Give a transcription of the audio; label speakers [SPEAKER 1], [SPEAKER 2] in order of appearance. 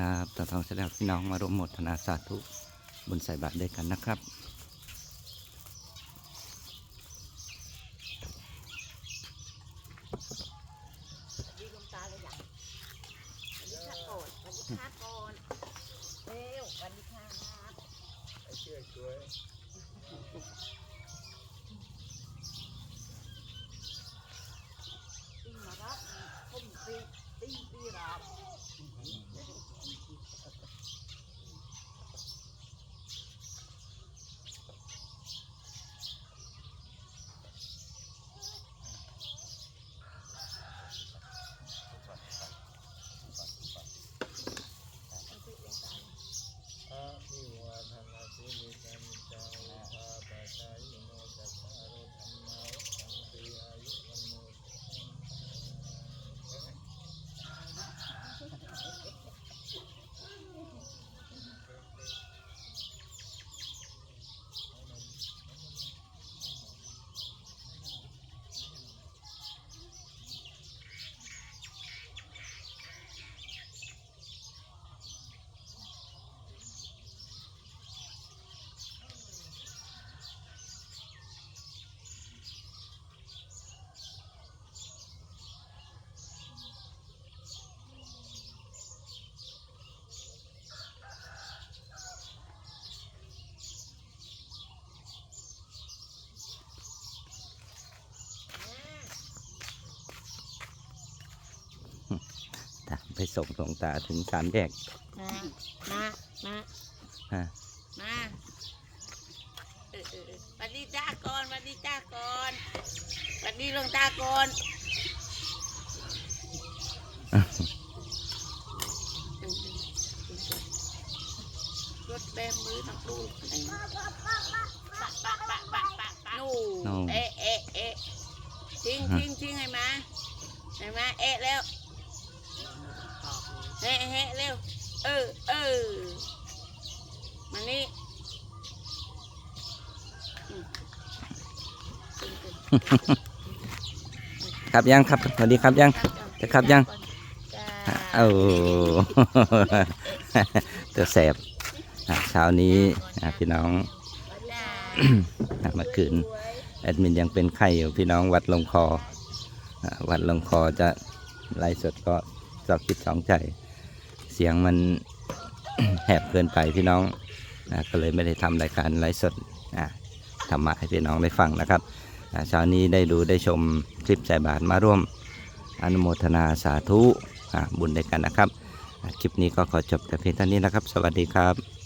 [SPEAKER 1] ครับตาทองแสดงพี่น้องมาร่วมหมดธนาสาธุบุญใส่บาตรด้วยกันนะครับ
[SPEAKER 2] ดีลงตาเลยอย่างวันนี้ค่ะก่อนวันนี้ค่ะก่อนเร็ววันนี้ค่ะครับติ้ง
[SPEAKER 1] ไปส่งหลวงตาถึงสามแยก
[SPEAKER 2] มา มา มา
[SPEAKER 1] ฮะ
[SPEAKER 2] มาเออเวัสดีจ้าก่อนสวัสดีจ้าก่อนสวัสดีหลวงตาก่อนรถแบมมือทำลูกอะปะปะปะปะปะปนูเอ๊ะเอ๊ะเอ๊ะทิ้งทิ้งทิ้งไงมาไงมาเอ๊ะแล้ว เฮ้เฮ้เร็ว เออเออมานี่อืม
[SPEAKER 1] ครับยังครับสวัสดีครับยังจะขับยัง
[SPEAKER 2] จ้า
[SPEAKER 1] โอ้ตัวแสบอะเช้านี้อะพี่น้อง
[SPEAKER 2] จ้า
[SPEAKER 1] อะเมื่อคืนแอดมินยังเป็นไข้อยู่พี่น้องวัดลงคออะวัดลงคอจะไลฟ์สดก็สอบคิดสองใจเสียงมันแหบเกินไปพี่น้องนะก็เลยไม่ได้ทำรายการไลฟ์สดนะธรรมะให้พี่น้องได้ฟังนะครับอะเช้านี้ได้ดูได้ชมคลิปใส่บาตรมาร่วมอนุโมทนาสาธุอะบุญด้วยกันนะครับ คลิปนี้ก็ขอจบแต่เพียงเท่านี้นะครับ สวัสดีครับ